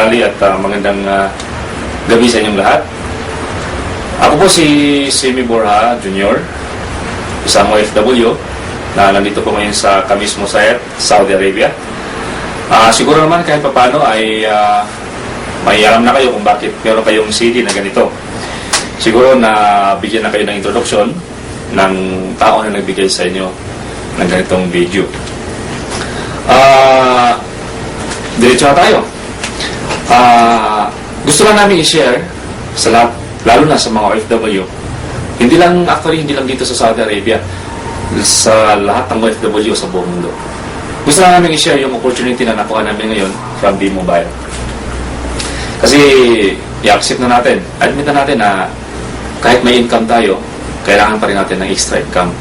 tanghali at ah, magandang ah, gabi sa inyong lahat. Ako po si Simi Borja Jr., isang OFW na nandito po ngayon sa Kamis Musayat, Saudi Arabia. Ah, siguro naman kahit papano ay ah, may alam na kayo kung bakit meron kayong CD na ganito. Siguro na bigyan na kayo ng introduction ng tao na nagbigay sa inyo ng ganitong video. Ah, diretso na tayo. Ah, gusto lang namin i-share sa lahat, lalo na sa mga OFW. Hindi lang, actually, hindi lang dito sa Saudi Arabia, sa lahat ng OFW sa buong mundo. Gusto lang namin i-share yung opportunity na nakuha namin ngayon from B-Mobile. Kasi, i-accept na natin, admit na natin na kahit may income tayo, kailangan pa rin natin ng extra income.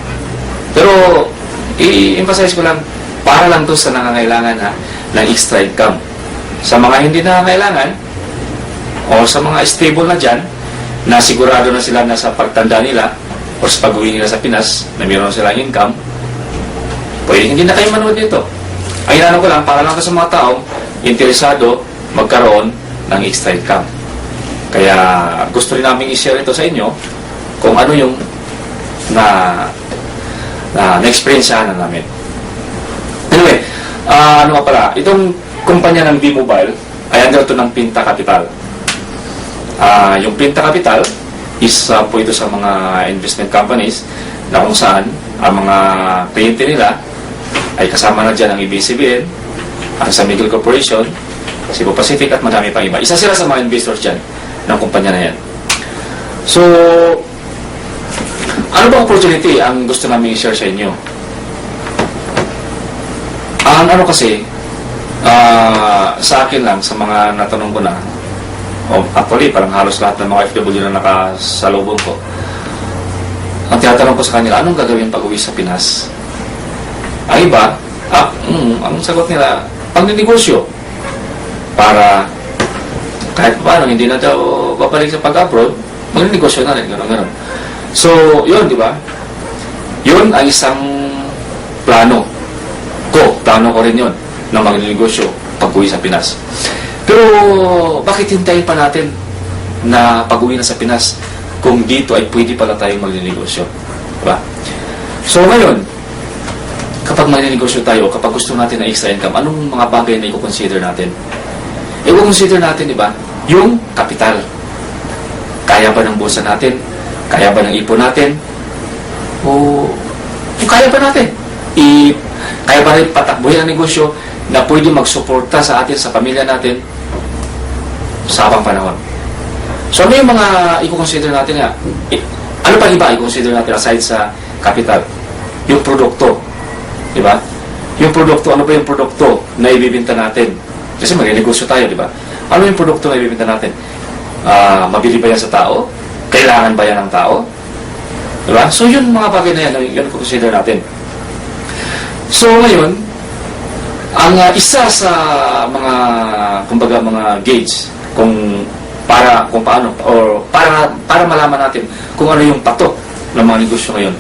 Pero, i-emphasize ko lang, para lang to sa nangangailangan ha, ng extra income. Sa mga hindi nangangailangan, o sa mga stable na dyan, na sigurado na sila na sa pagtanda nila, o sa pag-uwi nila sa Pinas, na mayroon silang income, pwede hindi na kayo manood nito. Ang inano ko lang, para lang sa mga taong interesado magkaroon ng extra income. Kaya gusto rin namin i-share ito sa inyo kung ano yung na na na-experience na namin. Anyway, ah, ano nga pala, itong kumpanya ng B-Mobile ay under to ng Pinta Capital. Ah, yung Pinta Capital is ah, po ito sa mga investment companies na kung saan ang mga kliyente nila ay kasama na dyan ang ABCBN, ang San Miguel Corporation, Cebu Pacific at madami pang iba. Isa sila sa mga investors dyan ng kumpanya na yan. So, ano ba opportunity ang gusto namin i-share sa inyo? Ang ano kasi, ah, sa akin lang, sa mga natanong ko na, o actually, parang halos lahat ng mga FW na nakasalubong ko, ang tinatanong ko sa kanila, anong gagawin pag uwi sa Pinas? Ang iba, ah, mm, ang sagot nila, pagninegosyo. Para kahit paano, hindi na daw babalik sa pag-abroad, magninegosyo na rin, gano'n, gano'n. So, yun, di ba? Yun ang isang plano ko. Plano ko rin yun na magnegosyo pag uwi sa Pinas. Pero, bakit hintayin pa natin na pag uwi na sa Pinas kung dito ay pwede pala tayong magnegosyo? Diba? So, ngayon, kapag magnegosyo tayo, kapag gusto natin ng extra income, anong mga bagay na i-consider natin? I-consider natin, di ba? Yung kapital. Kaya ba ng bulsa natin? Kaya ba ng ipon natin? O kaya ba natin? I, kaya ba rin patakbuhin ang negosyo na pwede magsuporta sa atin, sa pamilya natin sa habang panahon? So ano yung mga i-consider natin nga? Ano pa iba i-consider natin aside sa capital? Yung produkto. Di ba? Yung produkto, ano ba yung produkto na ibibinta natin? Kasi magre-negosyo tayo, di ba? Ano yung produkto na ibibinta natin? Ah, mabili ba yan sa tao? Kailangan ba yan ng tao? Diba? So, yun mga bagay na yan, yun consider natin. So, ngayon, ang ah, isa sa mga, kumbaga, mga gauge, kung para, kung paano, or para, para malaman natin kung ano yung patok ng mga negosyo ngayon,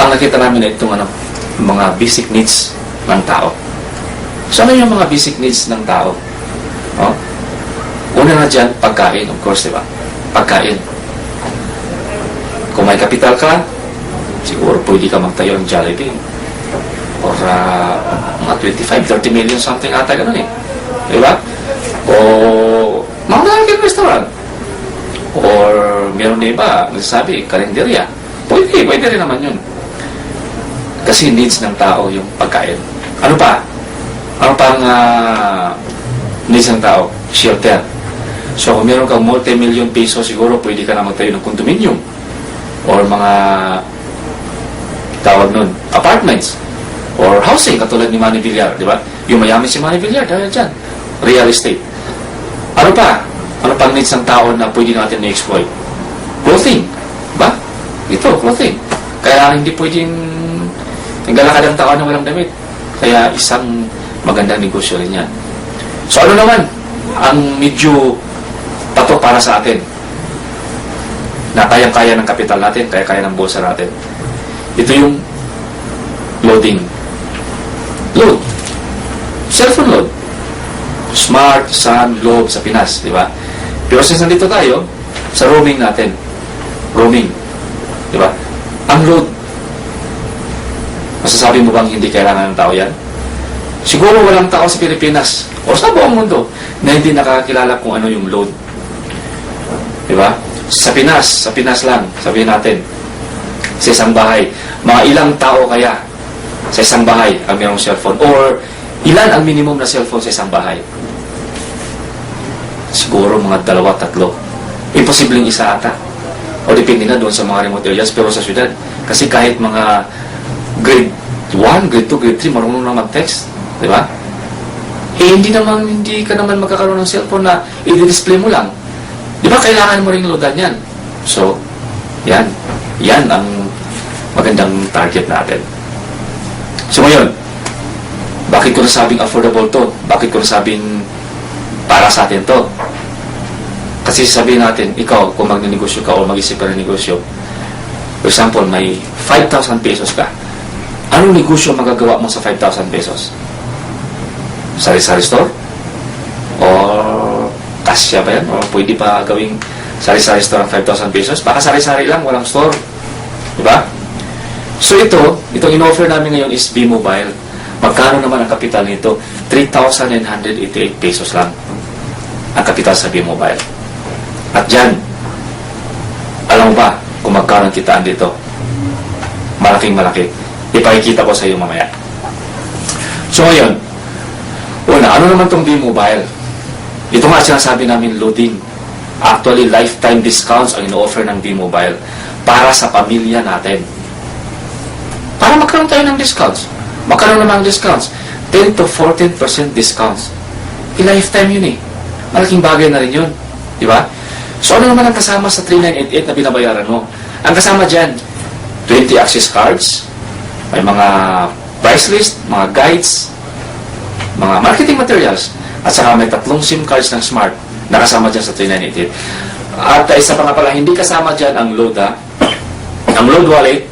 ang nakita namin na itong ano, mga basic needs ng tao. So, ano yung mga basic needs ng tao? Oh? Una na dyan, pagkain, of course, di ba? Pagkain. Kung may kapital ka, siguro pwede ka magtayo ng Jollibee. Or uh, mga 25, 30 million something ata ganun eh. Di ba? O mga malaking restaurant. Or meron na iba, nagsasabi, kalenderya. Pwede, pwede rin naman yun. Kasi needs ng tao yung pagkain. Ano pa? Ano pang uh, needs ng tao? Shelter. So kung meron kang multi-million peso, siguro pwede ka na magtayo ng condominium or mga tawag nun, apartments or housing katulad ni Manny Villar, di ba? Yung mayaman si Manny Villar dahil dyan. Real estate. Ano pa? Ano pang needs ng tao na pwede natin na-exploit? Clothing. Ba? Ito, clothing. Kaya hindi pwedeng naglalakad ang tao na walang damit. Kaya isang magandang negosyo rin yan. So ano naman ang medyo pato para sa atin na kayang-kaya ng kapital natin, kaya-kaya ng bulsa natin. Ito yung loading. Load. cellphone load. Smart, Sun, Globe sa Pinas, di ba? Pero since nandito tayo, sa roaming natin, roaming, di ba? Ang load, masasabi mo bang hindi kailangan ng tao yan? Siguro walang tao sa Pilipinas o sa buong mundo na hindi nakakilala kung ano yung load. Di ba? Sa Pinas, sa Pinas lang, sabihin natin, sa isang bahay, mga ilang tao kaya sa isang bahay ang mayroong cellphone? Or ilan ang minimum na cellphone sa isang bahay? Siguro mga dalawa, tatlo. Imposibleng isa ata. O depende na doon sa mga remote areas, pero sa syudad. Kasi kahit mga grade 1, grade 2, grade 3, marunong na mag-text. Di ba? Eh, hindi naman, hindi ka naman magkakaroon ng cellphone na i-display mo lang. Di ba, kailangan mo rin loadan yan. So, yan. Yan ang magandang target natin. So, ngayon, bakit ko nasabing affordable to? Bakit ko nasabing para sa atin to? Kasi sabihin natin, ikaw, kung magnenegosyo ka o mag-isip ka ng negosyo, for example, may 5,000 pesos ka. Anong negosyo magagawa mo sa 5,000 pesos? Sari-sari store? Or kasya ba yan? O pwede pa gawing sari-sari store ang 5,000 pesos? Baka sari-sari lang, walang store. Di ba? So ito, itong in-offer namin ngayon is B-Mobile. Magkano naman ang kapital nito? 3,988 pesos lang ang kapital sa B-Mobile. At dyan, alam mo ba kung magkano ang kitaan dito? Malaking malaki. Ipakikita ko sa iyo mamaya. So ngayon, una, ano naman tong B-Mobile? Ito nga sinasabi namin loading. Actually, lifetime discounts ang in-offer ng B-Mobile para sa pamilya natin. Magkaroon tayo ng discounts. Magkaroon naman ng discounts. 10 to 14% discounts. I-lifetime yun eh. Malaking bagay na rin yun. Di ba? So ano naman ang kasama sa 3988 na binabayaran mo? Ang kasama dyan, 20 access cards, may mga price list, mga guides, mga marketing materials, at saka may tatlong SIM cards ng Smart na kasama dyan sa 3988. At isa pa nga pala, hindi kasama dyan ang load ha. Ang load wallet,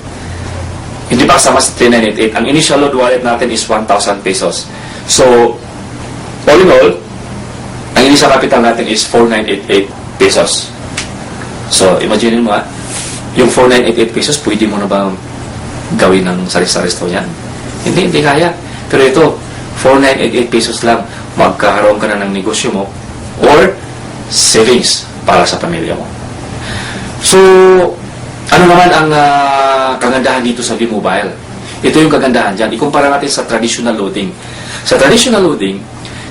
hindi pa kasama sa 3988. Ang initial load wallet natin is 1,000 pesos. So, all in all, ang initial capital natin is 4,988 pesos. So, imagine mo ha, yung 4,988 pesos, pwede mo na ba gawin ng sari-sari store yan? Hindi, hindi kaya. Pero ito, 4,988 pesos lang, magkakaroon ka na ng negosyo mo or savings para sa pamilya mo. So, ano naman ang ah, kagandahan dito sa V-Mobile? Ito yung kagandahan dyan. Ikumpara natin sa traditional loading. Sa traditional loading,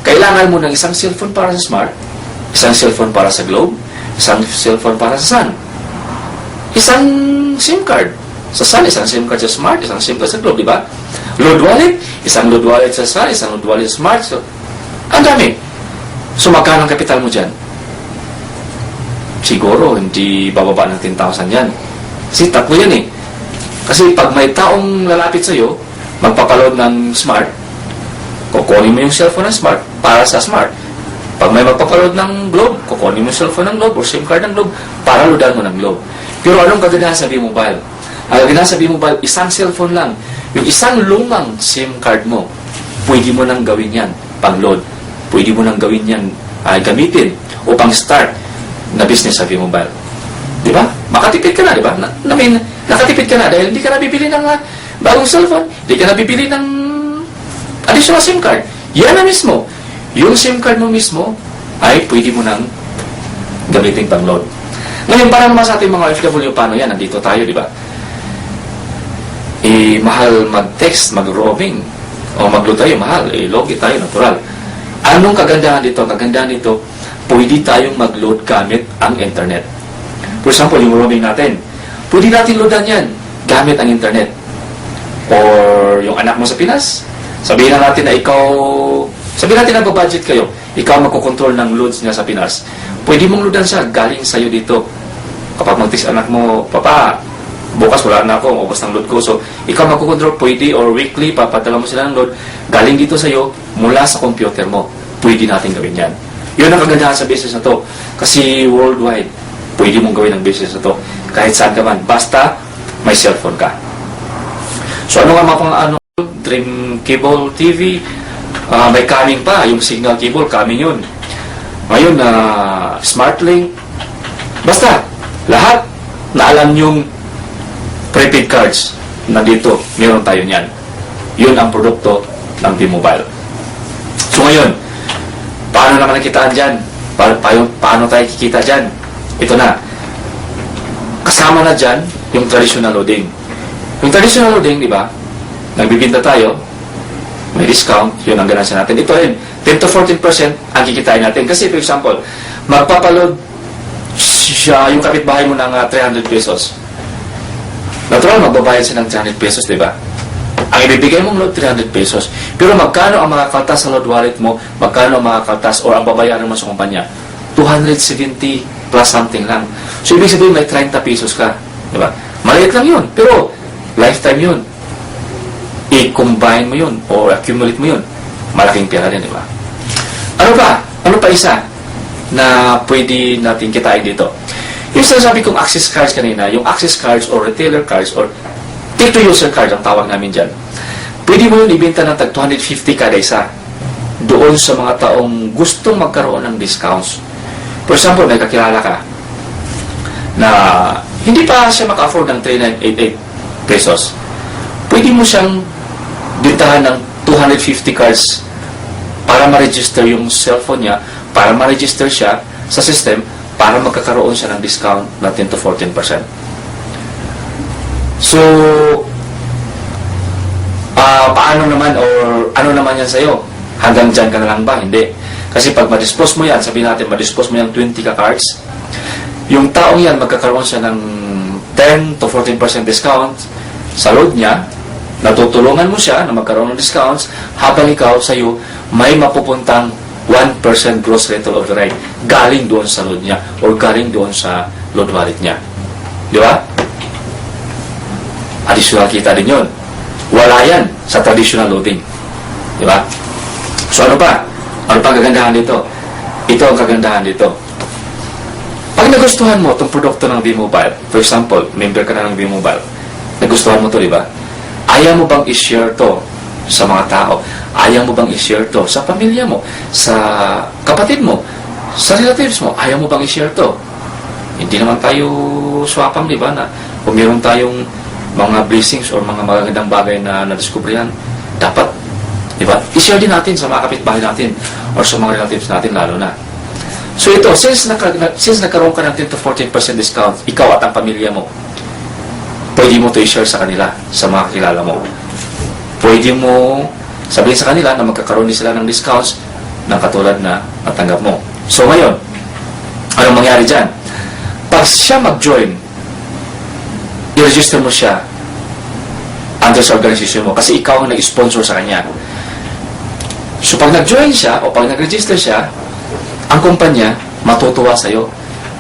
kailangan mo ng isang cellphone para sa Smart, isang cellphone para sa Globe, isang cellphone para sa Sun, isang SIM card. Sa Sun, isang SIM card sa Smart, isang SIM card sa Globe, di ba? Load wallet, isang load wallet sa Sun, isang load wallet sa Smart. So, ang dami. So, magkano ang kapital mo dyan? Siguro, hindi bababa ng 10,000 yan. Kasi tatlo yan eh. Kasi pag may taong lalapit sa'yo, magpapaload ng Smart, kukunin mo yung cellphone ng Smart para sa Smart. Pag may magpapaload ng Globe, kukunin mo yung cellphone ng Globe or SIM card ng Globe para loadan mo ng Globe. Pero anong kagandahan sa B-Mobile? Ang kagandahan sa B-Mobile, isang cellphone lang. Yung isang lumang SIM card mo, pwede mo nang gawin yan pang load. Pwede mo nang gawin yan ay gamitin o pang start na business sa B-Mobile. Di ba? Makatipid ka na, di ba? Na, na, may- nakatipid ka na dahil hindi ka na bibili ng ah, bagong cellphone, hindi ka na bibili ng additional SIM card. Yan na mismo. Yung SIM card mo mismo ay pwede mo nang gamitin pang load. Ngayon, para naman sa ating mga OFW, paano yan? Nandito tayo, di ba? Eh, mahal mag-text, mag-roaming, o mag-load tayo, mahal. Eh, logi tayo, natural. Anong kagandahan dito? Kagandahan dito, pwede tayong mag-load gamit ang internet. For example, yung roaming natin, pwede natin loadan yan gamit ang internet. Or yung anak mo sa Pinas, sabihin na natin na ikaw, sabihin natin na budget kayo, ikaw magkocontrol ng loads niya sa Pinas. Pwede mong loadan siya galing sa'yo dito. Kapag mag-text anak mo, Papa, bukas wala na ako, ubos ng load ko. So, ikaw magkocontrol, pwede or weekly, papadala mo sila ng load, galing dito sa'yo, mula sa computer mo. Pwede natin gawin yan. Yun ang kagandahan sa business na to. Kasi worldwide, pwede mong gawin ang business na to. Kahit saan ka man. Basta, may cellphone ka. So, ano nga mga pang ano, Dream Cable TV, Ah, may coming pa, yung signal cable, coming yun. Ngayon, na SmartLink, basta, lahat na alam yung prepaid cards na dito, meron tayo niyan. Yun ang produkto ng T-Mobile. So ngayon, paano naman nakitaan dyan? Pa- paano, paano tayo kikita dyan? Ito na. Kasama na dyan yung traditional loading. Yung traditional loading, di ba? Nagbibinta tayo, may discount, yun ang ganansya natin. Ito rin, 10 to 14% ang kikitain natin. Kasi for example, magpapaload siya, yung kapitbahay mo ng ah, 300 pesos. Natural, magbabayad siya ng 300 pesos, di ba? Ang ibibigay mong load, 300 pesos. Pero magkano ang mga kaltas sa load wallet mo, magkano ang mga kaltas o ang babayaran mo sa kumpanya? 270 plus something lang. So, ibig sabihin, may 30 pesos ka. Di ba? Maliit lang yun. Pero, lifetime yun. I-combine mo yun o accumulate mo yun. Malaking pera din, di ba? Ano pa? Ano pa isa na pwede natin kitain dito? Yung sinasabi kong access cards kanina, yung access cards or retailer cards or take-to-user card ang tawag namin dyan. Pwede mo yun ibenta ng tag 250 kada isa doon sa mga taong gustong magkaroon ng discounts. For example, may kakilala ka na hindi pa siya maka-afford ng 3988 pesos. Pwede mo siyang bintahan ng 250 cards para ma-register yung cellphone niya, para ma-register siya sa system, para magkakaroon siya ng discount na 10 to 14%. So, ah paano naman or ano naman yan sa'yo? Hanggang dyan ka na lang ba? Hindi. Kasi pag ma-dispose mo yan, sabihin natin, ma-dispose mo yung 20 ka cards, yung taong yan, magkakaroon siya ng 10 to 14% discount sa load niya, natutulungan mo siya na magkaroon ng discounts habang ikaw sa'yo may mapupuntang 1% gross rental override galing doon sa load niya or galing doon sa load wallet niya. Di ba? Additional kita din yun. Wala yan sa traditional loading. Di ba? So ano pa? Ano pa kagandahan dito? Ito ang kagandahan dito. Pag nagustuhan mo itong produkto ng V-Mobile, for example, member ka na ng V-Mobile, nagustuhan mo to, di ba? Ayaw mo bang i-share to sa mga tao? Ayaw mo bang i-share to sa pamilya mo, sa kapatid mo, sa relatives mo? Ayaw mo bang i-share to? Hindi naman tayo swapang, di ba, na kung meron tayong mga blessings or mga magagandang bagay na nadiskubrihan, dapat, di ba, i-share din natin sa mga kapitbahay natin or sa mga relatives natin lalo na. So ito, since, naka, na- since nagkaroon ka ng 10 to 14% discount, ikaw at ang pamilya mo, pwede mo to i-share sa kanila, sa mga kilala mo. Pwede mo sabihin sa kanila na magkakaroon din sila ng discounts ng katulad na natanggap mo. So ngayon, anong mangyari dyan? Pag siya mag-join, i-register mo siya under sa organization mo kasi ikaw ang nag-sponsor sa kanya. So pag nag-join siya o pag nag-register siya, ang kumpanya matutuwa sa'yo.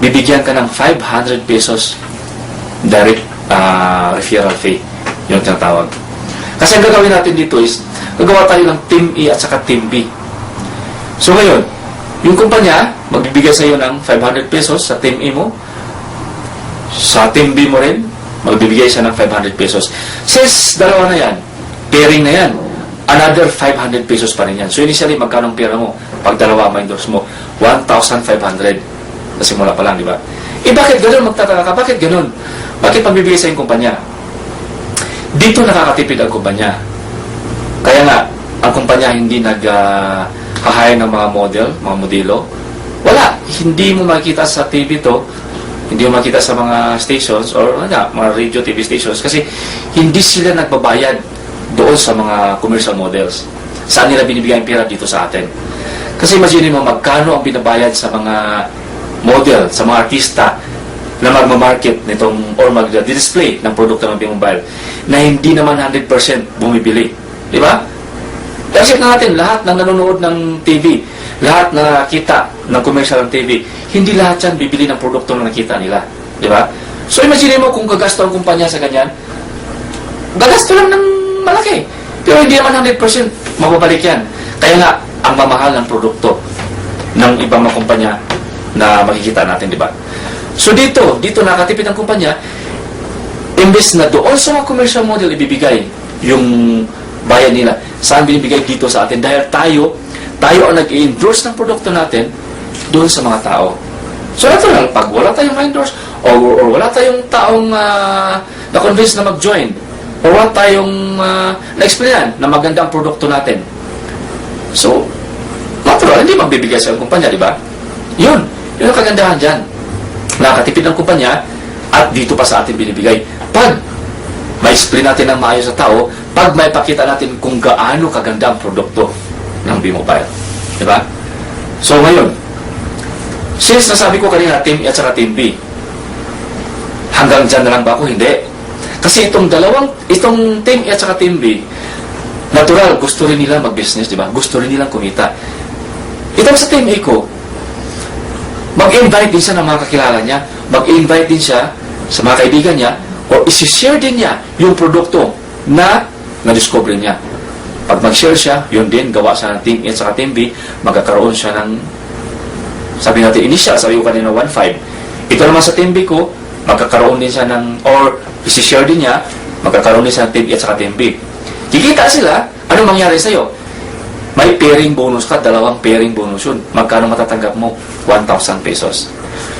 Bibigyan ka ng 500 pesos direct ah, referral fee. Yung tinatawag. Kasi ang gagawin natin dito is, gagawa tayo ng Team E at saka Team B. So ngayon, yung kumpanya, magbibigay sa iyo ng 500 pesos sa Team E mo. Sa Team B mo rin, magbibigay siya ng 500 pesos. Since dalawa na yan, pairing na yan, another 500 pesos pa rin yan. So initially, magkano ang pera mo? Pag dalawa ma-endorse mo, 1,500. Sa simula pa lang, di ba? Eh bakit ganun? Magtataka ka, bakit ganun? Bakit pagbibigay sa yung kumpanya? Dito nakakatipid ang kumpanya. Kaya nga, ang kumpanya hindi nag-hire ng mga model, mga modelo. Wala. Hindi mo makita sa TV to. Hindi mo makita sa mga stations or ano mga radio TV stations kasi hindi sila nagbabayad doon sa mga commercial models. Saan nila binibigay ang pera dito sa atin? Kasi imagine mo magkano ang binabayad sa mga model, sa mga artista na magmamarket nitong or mag-display ng produkto ng Mobile na hindi naman 100% bumibili. Di ba? Kasi natin, lahat ng nanonood ng TV, lahat na nakita ng commercial ng TV, hindi lahat yan bibili ng produkto na nakita nila. Di ba? So imagine mo kung gagasto ang kumpanya sa ganyan, gagasto lang ng malaki. Pero hindi naman 100% mababalik yan. Kaya nga, ang mamahal ng produkto ng ibang mga kumpanya na makikita natin, di ba? So dito, dito nakatipid ang kumpanya, imbes na doon sa mga commercial model ibibigay yung bayad nila. Saan binibigay dito sa atin? Dahil tayo, tayo ang nag-endorse ng produkto natin doon sa mga tao. So, natural, pag wala tayong endorse or, or wala tayong taong ah, na-convince na mag-join wala tayong uh, na-explainan na maganda ang produkto natin. So, natural, hindi magbibigay sa kumpanya, di ba? Yun, yun ang kagandahan dyan. Nakatipid ng kumpanya at dito pa sa atin binibigay. Pag ma-explain natin ng maayos sa tao, pag may pakita natin kung gaano kaganda ang produkto ng B-Mobile. Di ba? So ngayon, since nasabi ko kanina Team A at saka Team B, hanggang dyan na lang ba ako? Hindi. Kasi itong dalawang, itong Team A at saka Team B, natural, gusto rin nila mag-business, di ba? Gusto rin nilang kumita. Itong sa Team A ko, mag-invite din siya ng mga kakilala niya, mag-invite din siya sa mga kaibigan niya, o isi-share din niya yung produkto na na-discover niya. Pag mag-share siya, yun din, gawa ng Team A at saka Team B, magkakaroon siya ng, sabi natin, initial, sabi ko kanina 1.5. Ito naman sa Team B ko, magkakaroon din siya ng, or isi-share din niya, magkakaroon din ng Team A at saka Team. Kikita sila, anong mangyari sa'yo? May pairing bonus ka, dalawang pairing bonus yun. Magkano matatanggap mo? 1,000 pesos.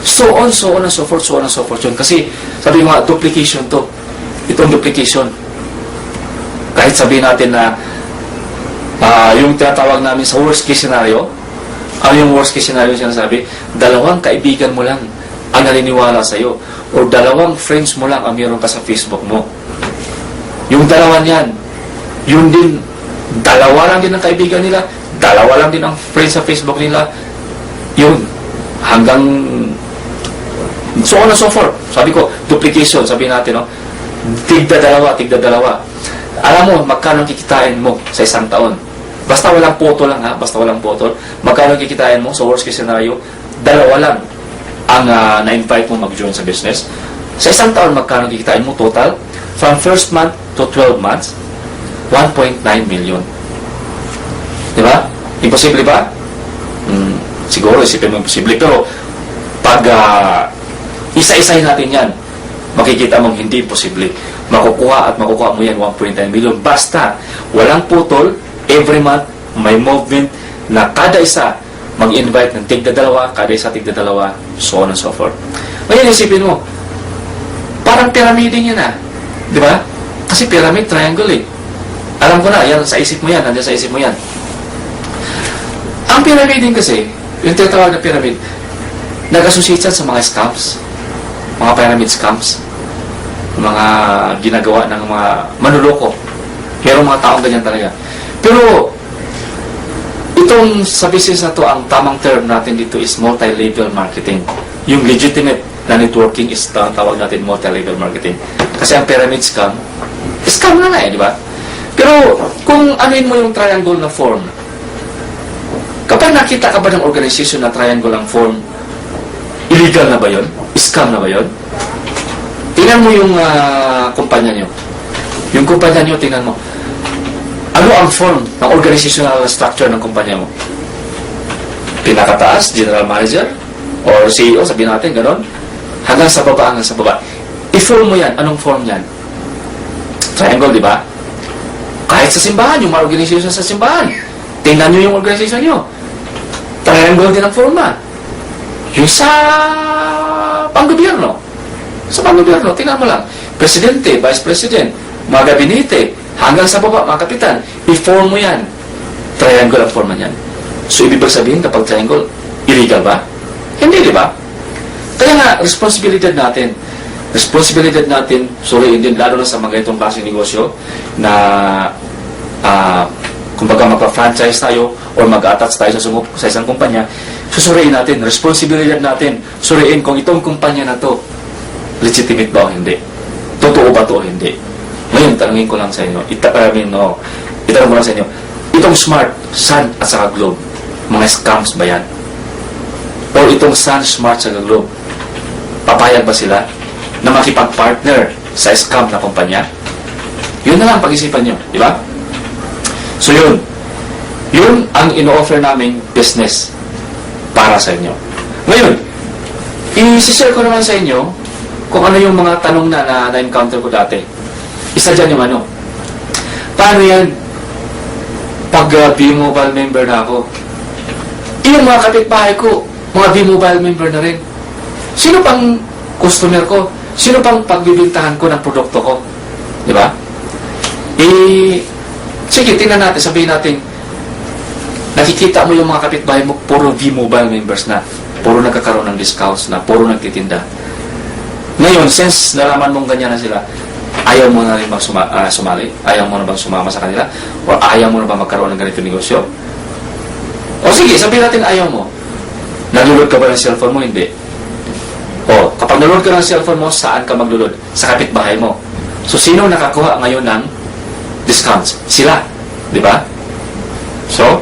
So on, so on, and so forth, so on, and so forth yun. Kasi, sabi mo nga, duplication to. Itong duplication. Kahit sabihin natin na ah, yung tinatawag namin sa worst case scenario, ano yung worst case scenario sinasabi? Dalawang kaibigan mo lang ang naniniwala sa'yo. O dalawang friends mo lang ang meron ka sa Facebook mo. Yung dalawa niyan, yun din, dalawa lang din ang kaibigan nila, dalawa lang din ang friends sa Facebook nila, yun, hanggang so on and so forth. Sabi ko, duplication, sabi natin, no? tigda dalawa, tigda dalawa. Alam mo, magkano ang kikitain mo sa isang taon? Basta walang photo lang ha, basta walang photo. Magkano ang kikitain mo sa worst case scenario? Dalawa lang ang ah, na-invite mo mag-join sa business. Sa isang taon, magkano kikitain mo total? From first month to 12 months, 1.9 million. Di ba? Imposible ba? Hmm, siguro, isipin mo imposible. Pero, pag ah, isa-isahin natin yan, makikita mong hindi imposible. Makukuha at makukuha mo yan 1.9 million. Basta, walang putol, every month, may movement na kada isa mag-invite ng tigda dalawa, kada isa tigda dalawa, so on and so forth. Ngayon, isipin mo, parang pyramiding yan ah. Di ba? Kasi pyramid, triangle eh. Alam ko na, yan sa isip mo yan, nandiyan sa isip mo yan. Ang pyramiding kasi, yung tinatawag na pyramid, nag-associate sa mga scams, mga pyramid scams, mga ginagawa ng mga manuloko. Merong mga taong ganyan talaga. Pero, itong sa business na to, ang tamang term natin dito is multi-level marketing. Yung legitimate na networking is ta- tawag natin multi-level marketing. Kasi ang pyramid scam, scam na nga eh, di ba? Pero, kung anuin mo yung triangle na form, kapag nakita ka ba ng organization na triangle ang form, illegal na ba yon? Scam na ba yon? Tingnan mo yung ah, kumpanya nyo. Yung kumpanya nyo, tingnan mo. Ano ang form ng organizational structure ng kumpanya mo? Pinakataas, general manager, or CEO, sabihin natin, ganon. Hanggang sa baba, hanggang sa baba. I-form mo yan. Anong form yan? Triangle, di ba? Kahit sa simbahan, yung mga organization sa simbahan. Tingnan nyo yung organization nyo. Triangle din ang forma. Yung sa panggobyerno. Sa panggobyerno, tingnan mo lang. Presidente, Vice President, mga gabinete, hanggang sa baba, mga kapitan, i-form mo yan. Triangle ang forma niyan. So, ibig sabihin kapag triangle, illegal ba? Hindi, di ba? Kaya nga, responsibilidad natin. Responsibilidad natin, suriin din, lalo na sa mga itong klaseng negosyo, na ah, kumbaga magpa-franchise tayo or mag-attach tayo sa, sumu- sa isang kumpanya, susuriin natin, responsibilidad natin, suriin kung itong kumpanya na to, legitimate ba o hindi? Totoo ba to o hindi? Ngayon, tanungin ko lang sa inyo, ita, I mean, no, itanong ko lang sa inyo, itong Smart, Sun at saka Globe, mga scams ba yan? O itong Sun, Smart saka Globe, papayag ba sila na makipag-partner sa scam na kumpanya? Yun na lang pag-isipan nyo, di ba? So yun, yun ang ino-offer naming business para sa inyo. Ngayon, i-share ko naman sa inyo kung ano yung mga tanong na na- na-encounter ko dati. Isa dyan yung ano, paano yan pag uh, B-Mobile member na ako, yung mga kapitbahay ko, mga B-Mobile member na rin. Sino pang customer ko? Sino pang pagbibintahan ko ng produkto ko? Di ba? Eh, sige, tingnan natin, sabihin natin, nakikita mo yung mga kapitbahay mo, puro V-Mobile members na, puro nagkakaroon ng discounts na, puro nagtitinda. Ngayon, since nalaman mong ganyan na sila, ayaw mo na rin bang suma, ah, sumali? Ayaw mo na bang sumama sa kanila? O ayaw mo na bang magkaroon ng ganito negosyo? O sige, sabihin natin ayaw mo. Nalulod ka ba ng cellphone mo? Hindi. O, kapag nalulod ka ng cellphone mo, saan ka maglulod? Sa kapitbahay mo. So, sino nakakuha ngayon ng discounts? Sila. Di ba? So,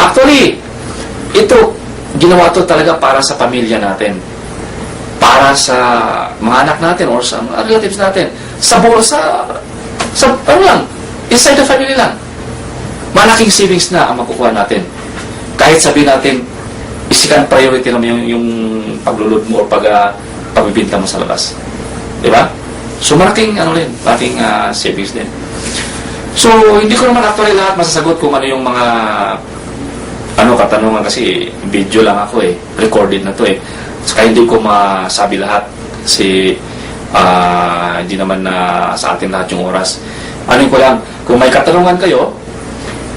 actually, ito, ginawa to talaga para sa pamilya natin. Para sa mga anak natin or sa mga relatives natin. Sa buo, sa, ano lang, inside the family lang. Malaking savings na ang makukuha natin. Kahit sabihin natin, isikan priority naman yung, yung paglulod mo o pag, uh, pagbibinta mo sa labas. Di ba? So, malaking, ano rin, malaking ah, savings din. So, hindi ko naman actually lahat masasagot kung ano yung mga ano katanungan kasi video lang ako eh. Recorded na to eh. Kaya hindi ko masabi lahat kasi ah, hindi naman na sa atin lahat yung oras. Ano ko lang, kung may katanungan kayo,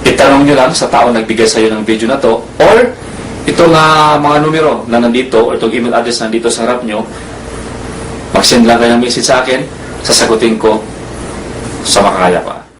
itanong nyo lang sa tao nagbigay sa'yo ng video na to or itong ah, mga numero na nandito or itong email address na nandito sa harap nyo, mag-send lang kayo ng message sa akin, sasagutin ko sa makakaya pa.